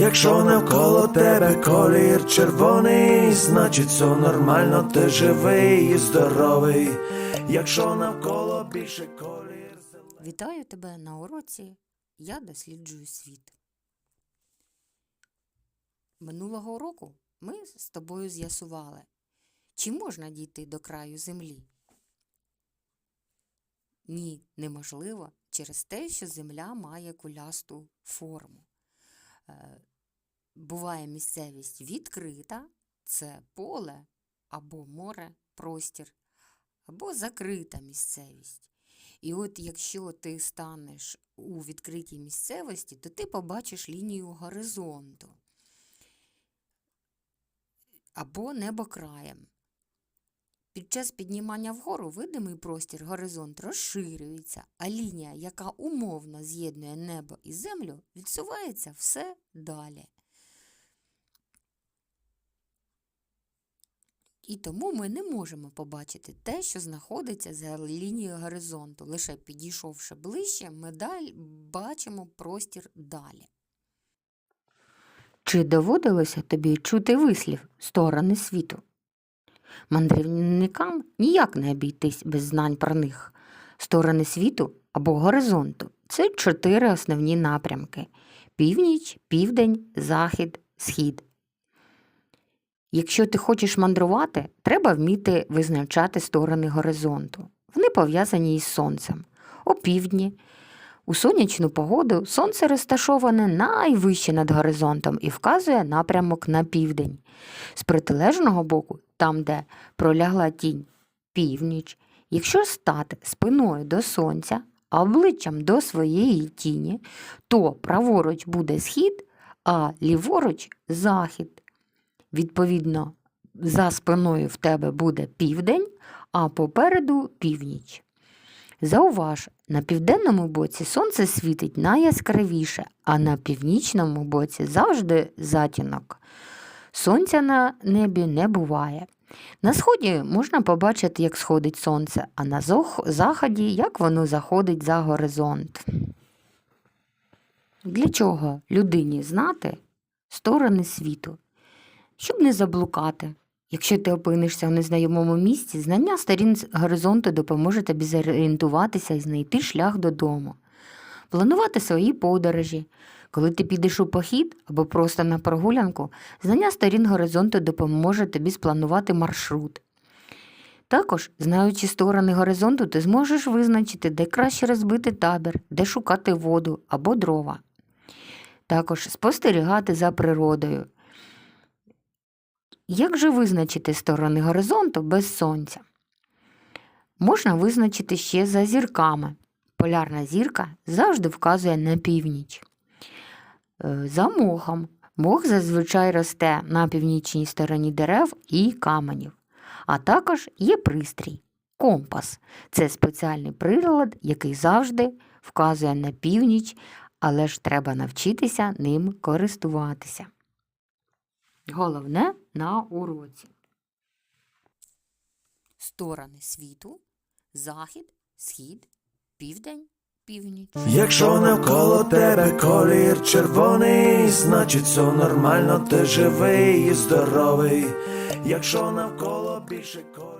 Якщо навколо тебе колір червоний, значить все нормально, ти живий і здоровий. Якщо навколо більше колір зелений. Вітаю тебе на уроці Я досліджую світ. Минулого року ми з тобою з'ясували, чи можна дійти до краю землі. Ні, неможливо через те, що земля має кулясту форму. Е, Буває місцевість відкрита, це поле або море, простір, або закрита місцевість. І от якщо ти станеш у відкритій місцевості, то ти побачиш лінію горизонту або небокраєм. Під час піднімання вгору видимий простір горизонт розширюється, а лінія, яка умовно з'єднує небо і землю, відсувається все далі. І тому ми не можемо побачити те, що знаходиться за лінією горизонту. Лише підійшовши ближче, ми далі бачимо простір далі. Чи доводилося тобі чути вислів сторони світу? Мандрівникам ніяк не обійтись без знань про них. Сторони світу або горизонту це чотири основні напрямки: північ, південь, захід, схід. Якщо ти хочеш мандрувати, треба вміти визначати сторони горизонту. Вони пов'язані із сонцем. О півдні. У сонячну погоду сонце розташоване найвище над горизонтом і вказує напрямок на південь. З протилежного боку, там, де пролягла тінь північ, якщо стати спиною до сонця, а обличчям до своєї тіні, то праворуч буде схід, а ліворуч захід. Відповідно, за спиною в тебе буде південь, а попереду північ. Зауваж, на південному боці сонце світить найяскравіше, а на північному боці завжди затінок. Сонця на небі не буває. На сході можна побачити, як сходить сонце, а на заході, як воно заходить за горизонт. Для чого людині знати сторони світу? Щоб не заблукати. Якщо ти опинишся в незнайомому місці, знання сторін горизонту допоможе тобі зорієнтуватися і знайти шлях додому, планувати свої подорожі. Коли ти підеш у похід або просто на прогулянку, знання сторін горизонту допоможе тобі спланувати маршрут. Також, знаючи сторони горизонту, ти зможеш визначити, де краще розбити табір, де шукати воду або дрова. Також спостерігати за природою. Як же визначити сторони горизонту без сонця? Можна визначити ще за зірками. Полярна зірка завжди вказує на північ. Е, За мохом. Мох зазвичай росте на північній стороні дерев і каменів. А також є пристрій компас. Це спеціальний прилад, який завжди вказує на північ, але ж треба навчитися ним користуватися. Головне на уроці. Сторони світу, захід, схід, південь, північ. Якщо навколо тебе колір червоний, значить все нормально, ти живий і здоровий. Якщо навколо більше колір.